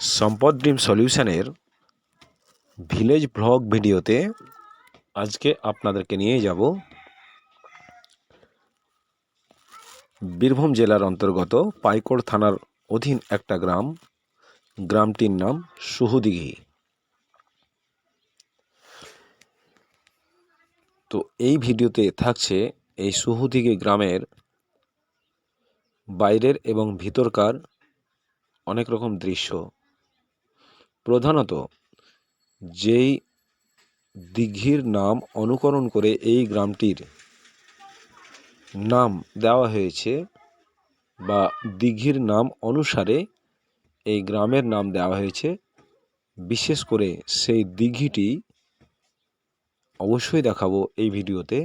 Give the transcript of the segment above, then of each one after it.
সম্পদ dream সলিউশনের village vlog ভিডিওতে আজকে আপনাদেরকে নিয়ে যাব বীরভূম জেলার অন্তর্গত পাইকড় থানার অধীন একটা গ্রাম। গ্রামটির নাম সুহুদিঘি। তো এই ভিডিওতে থাকছে এই সুহুদিঘি গ্রামের বাইরের এবং ভিতরকার অনেক রকম দৃশ্য। প্রধানত যেই দিঘির নাম অনুকরণ করে এই গ্রামটির নাম দেওয়া হয়েছে বা দিঘির নাম অনুসারে এই গ্রামের নাম দেওয়া হয়েছে, বিশেষ করে সেই দিঘিটি অবশ্যই দেখাবো এই ভিডিওতে।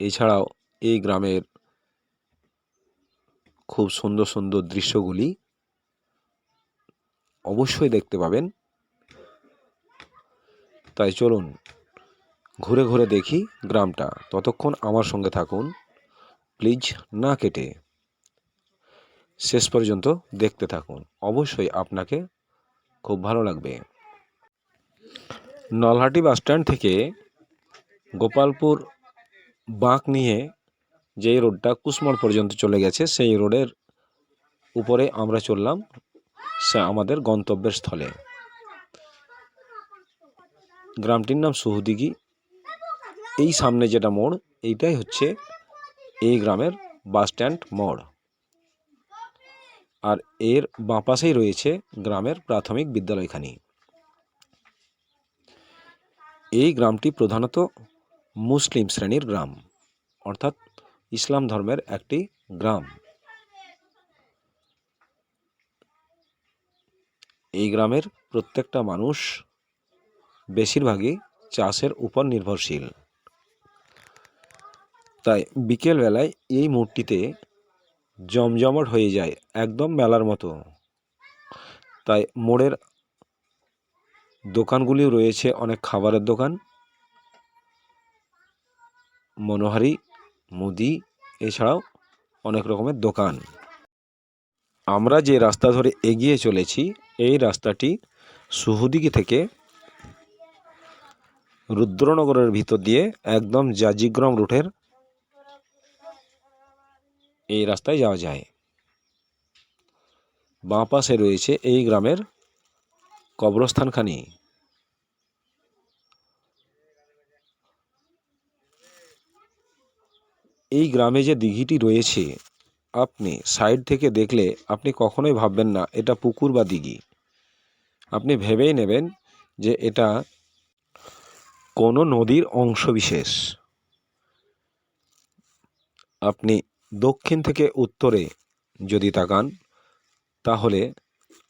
এছাড়াও এই গ্রামের খুব সুন্দর সুন্দর দৃশ্যগুলি অবশ্যই দেখতে পাবেন। তাই চলুন, ঘুরে ঘুরে দেখি গ্রামটা। ততক্ষণ আমার সঙ্গে থাকুন। প্লিজ না কেটে শেষ পর্যন্ত দেখতে থাকুন। অবশ্যই আপনাকে খুব ভালো লাগবে। নলহাটি বাসস্ট্যান্ড থেকে গোপালপুর বাঁক নিয়ে যেই রোডটা কুসমোড় পর্যন্ত চলে গেছে, সেই রোডের উপরে আমরা চললাম সে আমাদের গন্তব্যের স্থলে। গ্রামটির নাম সুহুদিঘি এই সামনে যেটা মোড়, এইটাই হচ্ছে এই গ্রামের বাস স্ট্যান্ড মোড়। আর এর বাঁপাশেই রয়েছে গ্রামের প্রাথমিক বিদ্যালয়খানি। এই গ্রামটি প্রধানত মুসলিম শ্রেণির গ্রাম, অর্থাৎ ইসলাম ধর্মের একটি গ্রাম। এই গ্রামের প্রত্যেকটা মানুষ বেশিরভাগই চাষের উপর নির্ভরশীল। তাই বিকেলবেলায় এই মোড়টিতে জমজমাট হয়ে যায় একদম মেলার মতো। তাই মোড়ের দোকানগুলিও রয়েছে অনেক খাবারের দোকান। মনোহারি, মুদি, এছাড়াও অনেক রকমের দোকান। আমরা যে রাস্তা ধরে এগিয়ে চলেছি, এই রাস্তাটি সুহুদিঘি থেকে রুদ্রনগরের ভিতর দিয়ে একদম জাজিগ্রাম রুটের এই রাস্তায় যাওয়া যায়। বাঁ পাশে রয়েছে এই গ্রামের কবরস্থানখানি। এই গ্রামে যে দিঘিটি রয়েছে আপনি সাইড থেকে দেখলে আপনি কখনোই ভাববেন না, এটা পুকুর বা দিঘি। আপনি ভেবেই নেবেন যে এটা কোনো নদীর অংশবিশেষ আপনি দক্ষিণ থেকে উত্তরে যদি তাকান, তাহলে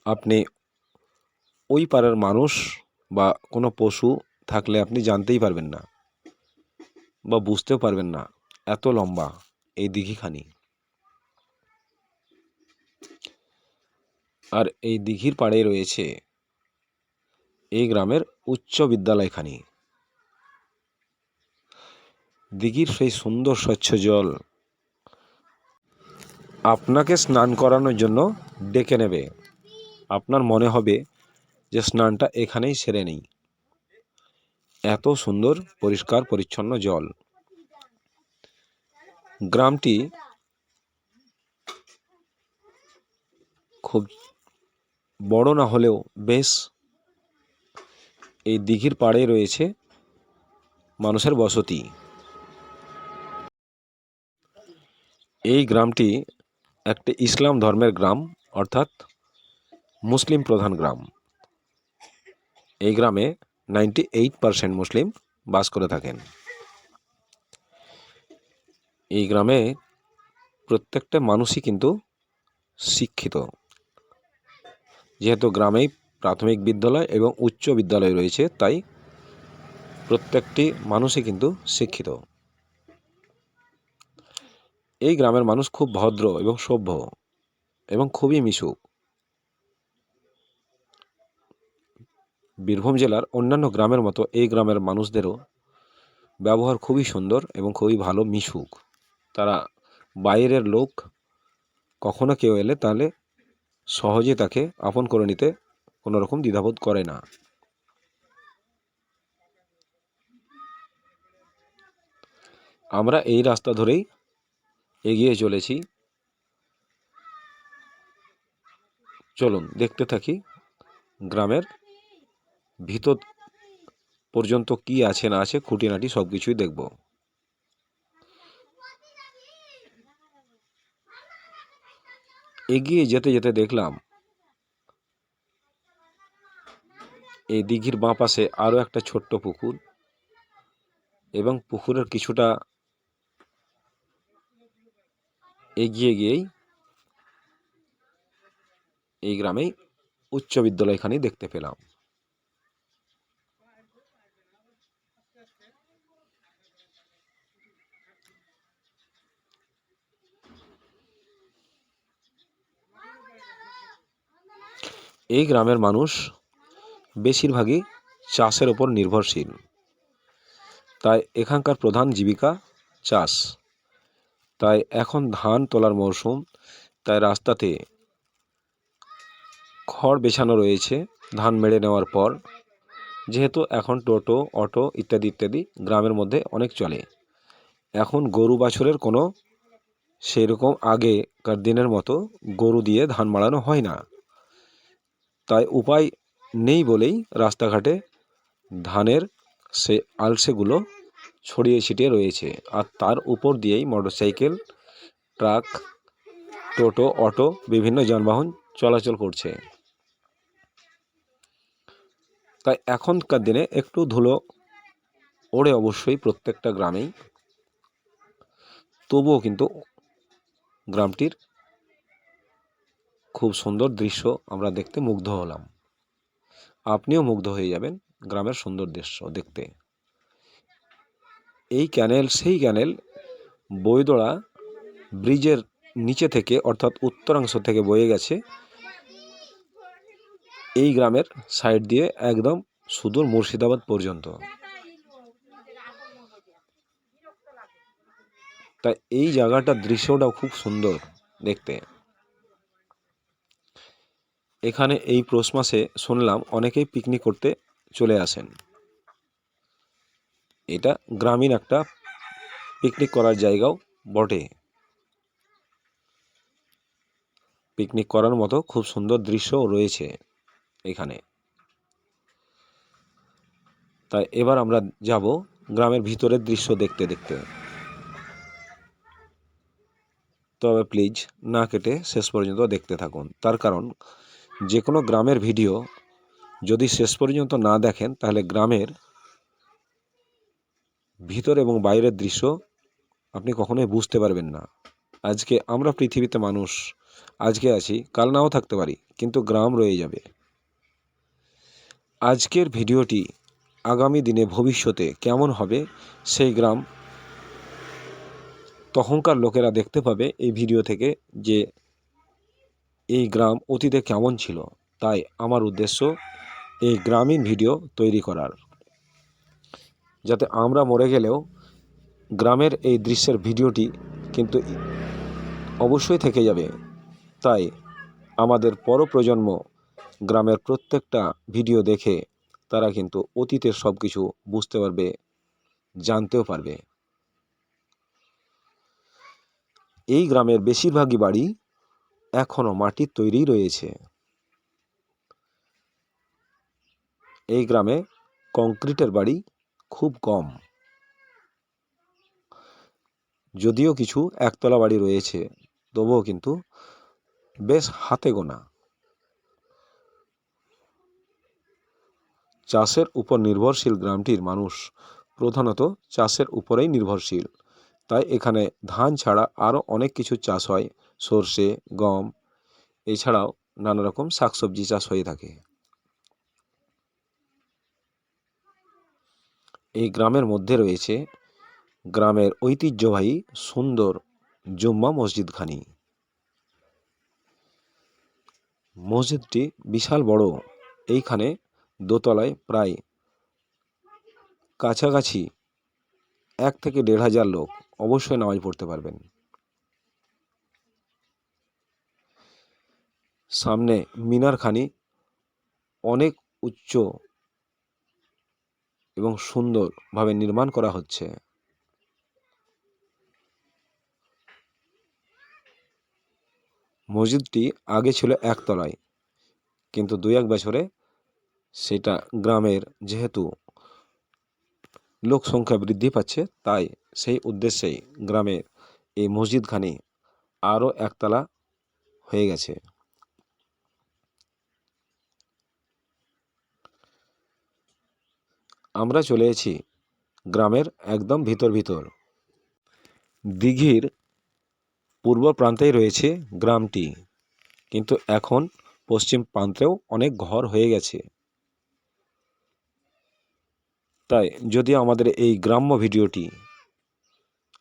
আপনি ওই পাড়ার মানুষ বা কোনো পশু থাকলে আপনি জানতেই পারবেন না বা বুঝতেও পারবেন না, এত লম্বা এই দিঘিখানি। আর এই দিঘির পাড়ে রয়েছে এই গ্রামের উচ্চ বিদ্যালয়খানি। দিঘির সেই সুন্দর স্বচ্ছ জল আপনাকে স্নান করানোর জন্য ডেকে নেবে। আপনার মনে হবে যে স্নানটা এখানেই সেরে নেই। এত সুন্দর, পরিষ্কার, পরিচ্ছন্ন জল। গ্রামটি খুব বড় না হলেও বেশ এই দিঘির পাড়ে রয়েছে মানুষের বসতি। এই গ্রামটি একটি ইসলাম ধর্মের গ্রাম, অর্থাৎ মুসলিম প্রধান গ্রাম। এই গ্রামে নাইনটি এইট পারসেন্ট মুসলিম বাস করে থাকেন। এই গ্রামে প্রত্যেকটা মানুষই কিন্তু শিক্ষিত। যেহেতু গ্রামেই প্রাথমিক বিদ্যালয় এবং উচ্চ বিদ্যালয় রয়েছে, তাই প্রত্যেকটি মানুষই কিন্তু শিক্ষিত। এই গ্রামের মানুষ খুব ভদ্র এবং সভ্য এবং খুবই মিশুক। বীরভূম জেলার অন্যান্য গ্রামের মতো এই গ্রামের মানুষদেরও ব্যবহার খুবই সুন্দর এবং খুবই ভালো, মিশুক। তারা বাইরের লোক, কখনো কেউ এলে তাহলে সহজে তাকে আপন করে নিতে কোনো রকম দ্বিধাবোধ করে না। আমরা এই রাস্তা ধরেই এগিয়ে চলেছি। চলুন দেখতে থাকি গ্রামের ভিতর পর্যন্ত কি আছে না আছে খুঁটিনাটি সব কিছুই দেখব। এগিয়ে যেতে যেতে দেখলাম, এই দিঘির বাঁ পাশে আরও একটা ছোট্ট পুকুর এবং পুকুরের কিছুটা এগিয়ে গিয়েই এই গ্রামেই উচ্চ বিদ্যালয়খানি দেখতে পেলাম। এই গ্রামের মানুষ বেশিরভাগই চাষের ওপর নির্ভরশীল। তাই এখানকার প্রধান জীবিকা চাষ। তাই এখন ধান তোলার মরশুম, তাই রাস্তাতে খড় বেছানো রয়েছে ধান মেরে নেওয়ার পর। যেহেতু এখন টোটো, অটো ইত্যাদি ইত্যাদি গ্রামের মধ্যে অনেক চলে। এখন গরু বাছুরের কোনো সেরকম আগেকার দিনের মতো গরু দিয়ে ধান মাড়ানো হয় না। তাই উপায় নেই বলেই রাস্তাঘাটে ধানের সে আলসেগুলো ছড়িয়ে ছিটিয়ে রয়েছে। আর তার উপর দিয়েই মোটরসাইকেল, ট্রাক, টোটো, অটো, বিভিন্ন যানবাহন চলাচল করছে। তাই এখনকার দিনে একটু ধুলো ওড়ে অবশ্যই প্রত্যেকটা গ্রামেই। তবুও কিন্তু গ্রামটির খুব সুন্দর দৃশ্য আমরা দেখতে মুগ্ধ হলাম। আপনিও মুগ্ধ হয়ে যাবেন গ্রামের সুন্দর দৃশ্য দেখতে। এই ক্যানেল, সেই ক্যানেল বইদড়া ব্রিজের নিচে থেকে, অর্থাৎ উত্তরাংশ থেকে বয়ে গেছে। এই গ্রামের সাইড দিয়ে একদম সুদূর মুর্শিদাবাদ পর্যন্ত। তাই এই জায়গাটার দৃশ্যটাও খুব সুন্দর দেখতে। এখানে এই পৌষ মাসে শুনলাম অনেকেই পিকনিক করতে চলে আসেন। এটা গ্রামীণ একটা পিকনিক করার জায়গাও বটে। পিকনিক করার মতো খুব সুন্দর দৃশ্যও রয়েছে এখানে। তাই এবার আমরা যাব গ্রামের ভিতরের দৃশ্য দেখতে দেখতে। তবে প্লিজ না কেটে শেষ পর্যন্ত দেখতে থাকুন। তার কারণ যে কোনো গ্রামের ভিডিও যদি শেষ পর্যন্ত না দেখেন, তাহলে গ্রামের ভিতর এবং বাইরের দৃশ্য আপনি কখনোই বুঝতে পারবেন না। আজকে আমরা পৃথিবীতে মানুষ, আজকে আছি, কাল নাও থাকতে পারি, কিন্তু গ্রাম রয়ে যাবে। আজকের ভিডিওটি আগামী দিনে ভবিষ্যতে কেমন হবে, সেই গ্রাম তখনকার লোকেরা দেখতে পাবে এই ভিডিও থেকে যে এই গ্রাম অতীতে কেমন ছিল, তাই আমার উদ্দেশ্য এই গ্রামীণ ভিডিও তৈরি করার। যাতে আমরা মরে গেলেও গ্রামের এই দৃশ্যের ভিডিওটি কিন্তু অবশ্যই থেকে যাবে। তাই আমাদের পর প্রজন্ম গ্রামের প্রত্যেকটা ভিডিও দেখে তারা কিন্তু অতীতের সব কিছু বুঝতে পারবে, জানতেও পারবে। এই গ্রামের বেশিরভাগই বাড়ি এখনও মাটির তৈরি রয়েছে। এই গ্রামে কংক্রিটের বাড়ি খুব কম। যদিও কিছু একতলা বাড়ি রয়েছে, তবুও কিন্তু বেশ হাতে গোনা। চাষের উপর নির্ভরশীল গ্রামটির মানুষ প্রধানত চাষের উপরেই নির্ভরশীল। তাই এখানে ধান ছাড়া আরও অনেক কিছু চাষ হয় সর্ষে, গম এছাড়াও নানা রকম শাকসবজি চাষ হয়ে থাকে। এই গ্রামের মধ্যে রয়েছে গ্রামের ঐতিহ্যবাহী সুন্দর জুম্মা মসজিদখানি। মসজিদটি বিশাল বড়। এইখানে দোতলায় প্রায় কাছাকাছি এক থেকে দেড় হাজার লোক অবশ্যই নামাজ পড়তে পারবেন। সামনে মিনারখানি অনেক উচ্চ এবং সুন্দরভাবে নির্মাণ করা হচ্ছে। মসজিদটি আগে ছিল একতলায়, কিন্তু দুই এক বছরে সেটা গ্রামের যেহেতু লোক সংখ্যা বৃদ্ধি পাচ্ছে, তাই সেই উদ্দেশ্যেই গ্রামের এই মসজিদখানি আরও একতলা হয়ে গেছে। আমরা চলে এসেছি গ্রামের একদম ভিতর ভিতর। দিঘির পূর্ব প্রান্তেই রয়েছে গ্রামটি, কিন্তু এখন পশ্চিম প্রান্তেও অনেক ঘর হয়ে গেছে। তাই যদি আমাদের এই গ্রাম্য ভিডিওটি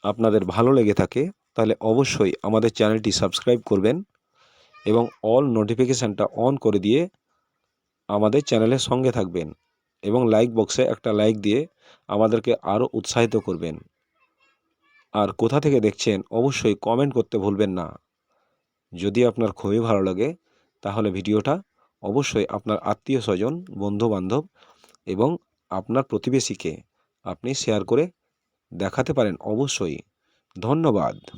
আপনাদের ভালো লেগে থাকে, তাহলে অবশ্যই আমাদের চ্যানেলটি সাবস্ক্রাইব করবেন এবং অল নোটিফিকেশানটা অন করে দিয়ে আমাদের চ্যানেলের সঙ্গে থাকবেন। এবং লাইক বক্সে একটা লাইক দিয়ে আমাদেরকে আরও উৎসাহিত করবেন। আর কোথা থেকে দেখছেন, অবশ্যই কমেন্ট করতে ভুলবেন না। যদি আপনার খুবই ভালো লাগে, তাহলে ভিডিওটা অবশ্যই আপনার আত্মীয় স্বজন বন্ধু বান্ধব এবং আপনার প্রতিবেশীকে আপনি শেয়ার করে দেখাতে পারেন অবশ্যই। ধন্যবাদ।